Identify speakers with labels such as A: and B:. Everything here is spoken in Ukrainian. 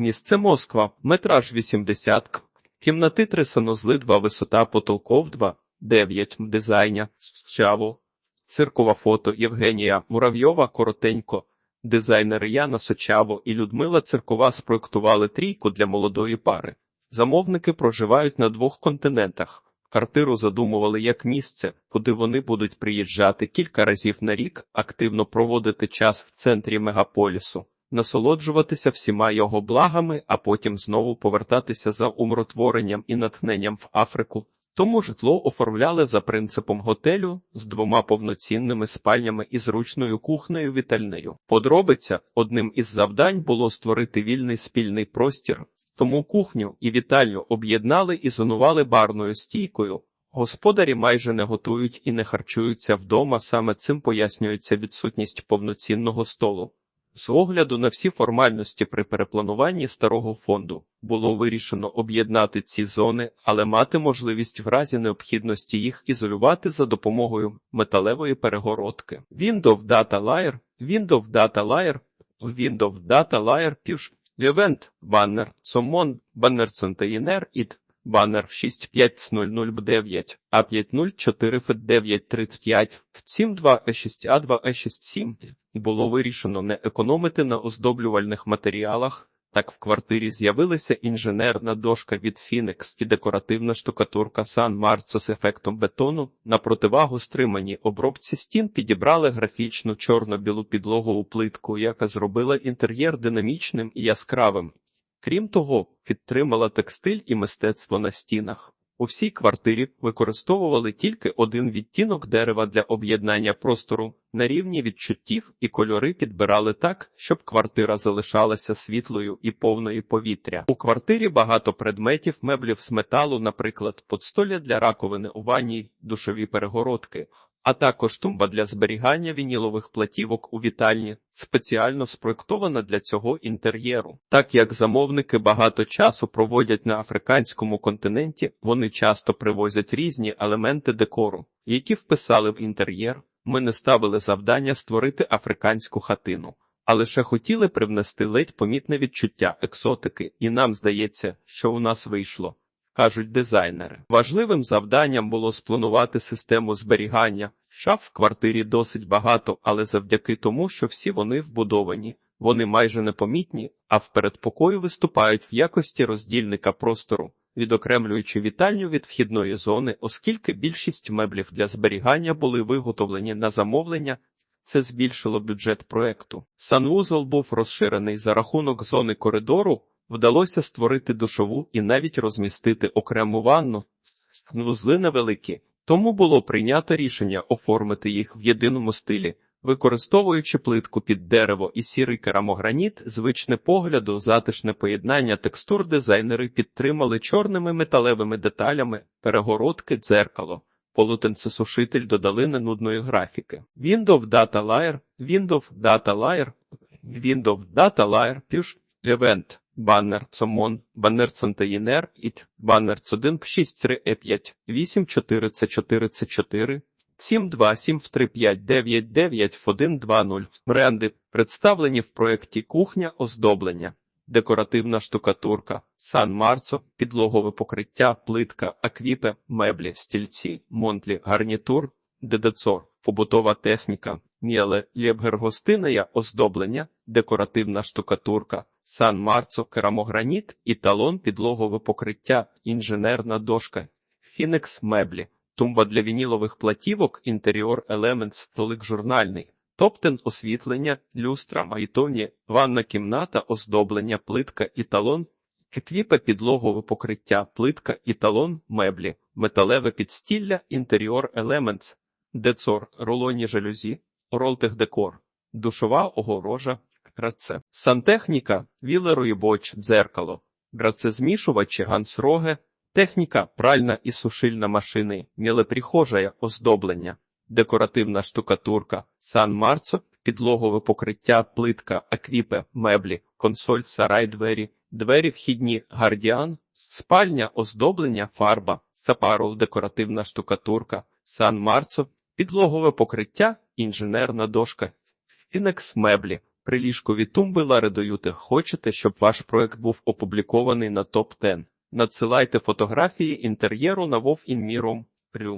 A: Місце Москва, метраж 80 к. Кімнати 3 санузли 2 висота потолков 2, 9 дизайня, Чаво. Циркова фото Євгенія Муравйова коротенько. Дизайнери Яна Сочаво і Людмила Циркова спроектували трійку для молодої пари. Замовники проживають на двох континентах. Квартиру задумували як місце, куди вони будуть приїжджати кілька разів на рік, активно проводити час в центрі мегаполісу, насолоджуватися всіма його благами, а потім знову повертатися за умротворенням і натхненням в Африку. Тому житло оформляли за принципом готелю з двома повноцінними спальнями і зручною кухнею вітальнею. Подробиця одним із завдань було створити вільний спільний простір, тому кухню і вітальню об'єднали і зонували барною стійкою. Господарі майже не готують і не харчуються вдома, саме цим пояснюється відсутність повноцінного столу. З огляду на всі формальності при переплануванні старого фонду було вирішено об'єднати ці зони, але мати можливість в разі необхідності їх ізолювати за допомогою металевої перегородки. Windows Data Layer, Windows Data Layer, Windows Data Layer Push, Event, Banner, Summon, Banner Container, IT, Банер 6500B9, А504F935, 72 E6A2 E67 було вирішено не економити на оздоблювальних матеріалах. Так в квартирі з'явилася інженерна дошка від Phoenix і декоративна штукатурка San Marzo з ефектом бетону. На противагу стриманій обробці стін підібрали графічну чорно-білу підлогову плитку, яка зробила інтер'єр динамічним і яскравим. Крім того, підтримала текстиль і мистецтво на стінах. У всій квартирі використовували тільки один відтінок дерева для об'єднання простору, на рівні відчуттів і кольори підбирали так, щоб квартира залишалася світлою і повною повітря. У квартирі багато предметів, меблів з металу, наприклад, подстоля для раковини у ванні, душові перегородки, а також тумба для зберігання вінілових платівок у вітальні, спеціально спроектована для цього інтер'єру. Так як замовники багато часу проводять на африканському континенті, вони часто привозять різні елементи декору, які вписали в інтер'єр. Ми не ставили завдання створити африканську хатину, а лише хотіли привнести ледь помітне відчуття екзотики, і нам здається, що у нас вийшло. Кажуть дизайнери. Важливим завданням було спланувати систему зберігання. Шаф в квартирі досить багато, але завдяки тому, що всі вони вбудовані, вони майже непомітні, а в передпокою виступають в якості роздільника простору, відокремлюючи вітальню від вхідної зони, оскільки більшість меблів для зберігання були виготовлені на замовлення. Це збільшило бюджет проекту. Санвузол був розширений за рахунок зони коридору. Вдалося створити душову і навіть розмістити окрему ванну. Вузли невеликі, тому було прийнято рішення оформити їх в єдиному стилі, використовуючи плитку під дерево і сірий керамограніт, звичне погляду, затишне поєднання текстур дизайнери підтримали чорними металевими деталями, перегородки, дзеркало. Полотенцесушитель додали ненудної графіки. Windows Data Layer, Windows Data Layer, Windows Data Layer, Push, Event. Баннер Цомон, Баннер Цонтаїнер, Іт, Баннер Ц1 63 Е5, 84 С4 С4, 727 в 3599 в 120. Бренди представлені в проєкті Кухня оздоблення, декоративна штукатурка, Сан Марцо, підлогове покриття, плитка, аквіпе, меблі, стільці, монтлі, гарнітур, дедецор, побутова техніка, міле, лєбгергостинея, оздоблення, декоративна штукатурка. Сан Марцо, керамограніт, італон, підлогове покриття, інженерна дошка, Фінекс меблі, тумба для вінілових платівок, інтеріор елемент, столик журнальний, топтен освітлення, люстра, майтоні, ванна кімната, оздоблення, плитка, італон, еквіпе підлогове покриття, плитка, італон, меблі, металеве підстілля, інтеріор елемент, децор, рулонні жалюзі, ролтехдекор, душова огорожа, Граце. Сантехніка, вілероїбоч, дзеркало, грацезмішувачі, гансроге, техніка, пральна і сушильна машини, мілеприхожая, оздоблення, декоративна штукатурка, сан марцо, підлогове покриття, плитка, аквіпе, меблі, консоль, сарай, двері, двері вхідні, гардіан, спальня, оздоблення, фарба, сапарол, декоративна штукатурка, сан марцо, підлогове покриття, інженерна дошка, фінекс меблі Приліжкові тумби Ларедоюте. Хочете, щоб ваш проект був опублікований на топ 10 Надсилайте фотографії інтер'єру на вовінміром. Плю.